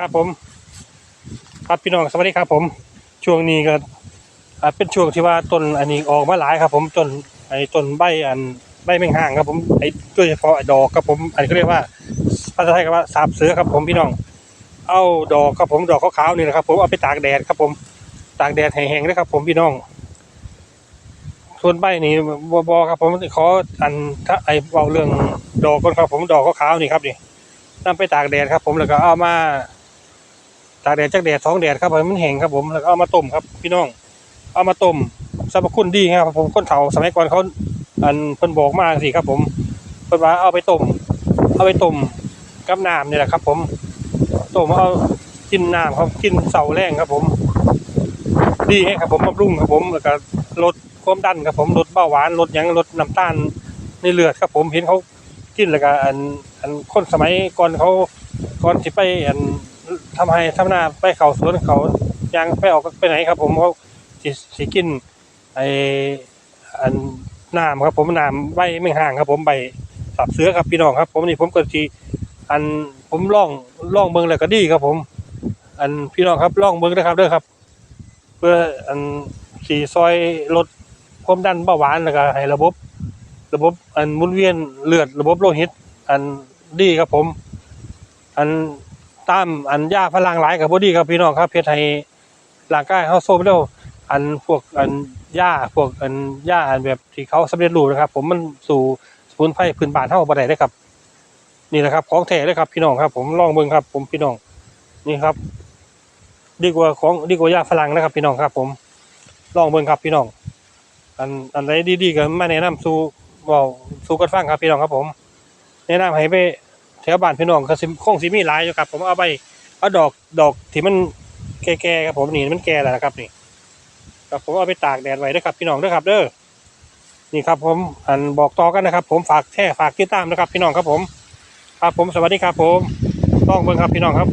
ครับผมครับพี่น้องสวัสดีครับผม ช่วงนี้ก็เป็นช่วงที่ว่าต้นอันนี้ออกมาหลายครับ ผมต้นไอ้ต้นใบอันใบแมงห่างครับผมไอ้โดยเฉพาะไอ้ดอกครับผม อันนี้เขาเรียกว่าภาษาไทยก็ว่าสาบเสือครับผมพี่น้อง เอาดอกครับผมดอกขาวๆนี่นะครับผมเอาไปตากแดดครับผมตากแดดแห้งๆนะครับ ผมพี่น้อง ส่วนใบนี่บอบอครับผมขออันถ้าไอ้เบาเรื่องดอกก่อนครับผมดอกขาวๆนี่ครับนี่นำไปตากแดดครับ ผมแล้วก็เอามา ตากแดดจากแดดท้องแดดครับให้มันแห้งครับผมแล้วก็เอามาต้มครับ พี่น้อง เอามาต้มสรรพคุณดีครับผมคนเฒ่าสมัยก่อนเขาอันเพิ่นบอกมาสิครับ ผมเพิ่นว่าเอาไปต้มเอาไปต้มกับน้ำนี่แหละครับ ผมต้มเอากินน้ำครับกินเสาแรงครับ ผม ดีให้ครับผมบำรุงครับผมแล้วก็ลดความดันครับผมลดเบาหวานลดยังลดน้ำตาลในเลือดครับ ผมเห็นเขากินแล้วก็อันอันคนสมัยก่อนเขาก่อนสิไปอัน ทำให้ทำหน้าไปเขาสวนเขายางไปออกไปไหนครับ ผมเขาสิสิกินไออันน้ำครับผมน้ำใบไม่ห่างครับ ผมใบสับเสือครับพี่น้องครับ ผมนี่ผมก็ทีอันผมล่องล่องเมืองแล้วก็ดีครับ ผม อันพี่น้องครับล่องเมืองนะครับเด้อครับ เพื่ออันสีซอยลดความดันเบาหวานแล้วก็ให้ระบบ ระบบอันหมุนเวียนเลือดระบบโลหิต อันดีครับผม อัน ตามอันยาพลังหลายกับพอดีครับพี่น้องครับเพชรให้ร่างกายเขาโซมเร็วอันพวกอันยาพวกอันยาอันแบบที่เขาสำเร็จรูปนะครับ ผมมันสู่สมุนไพรพื้นบ้านเฮาบ่ได้เลยครับ นี่แหละครับของแท้เลยครับพี่น้องครับ ผมลองเบิ่งครับ ผมพี่น้องนี่ครับ ดีกว่าของดีกว่ายาฝรั่งนะครับ พี่น้องครับ ผมลองเบิ่งครับพี่น้อง อันอันไหนดีๆก็มาแนะนำสู่เว้าสู่กันฟังครับพี่น้องครับ ผม แนะนำให้ไป แถวบ้านพี่น้องก็สิคงสิมีหลายอยู่ครับ ผมเอาไปเอาดอกดอกที่มันแก่ๆครับผมนี่มันแก่แล้วนะครับนี่ครับผมเอาไปตากแดดไว้ด้วยครับพี่น้องด้วยครับเด้อนี่ครับผมอันบอกต่อกันนะครับ ผมฝากแท่ฝากติดตามนะครับ พี่น้องครับผม ครับผมสวัสดีครับผมต้องเบิ่งครับพี่น้องครับ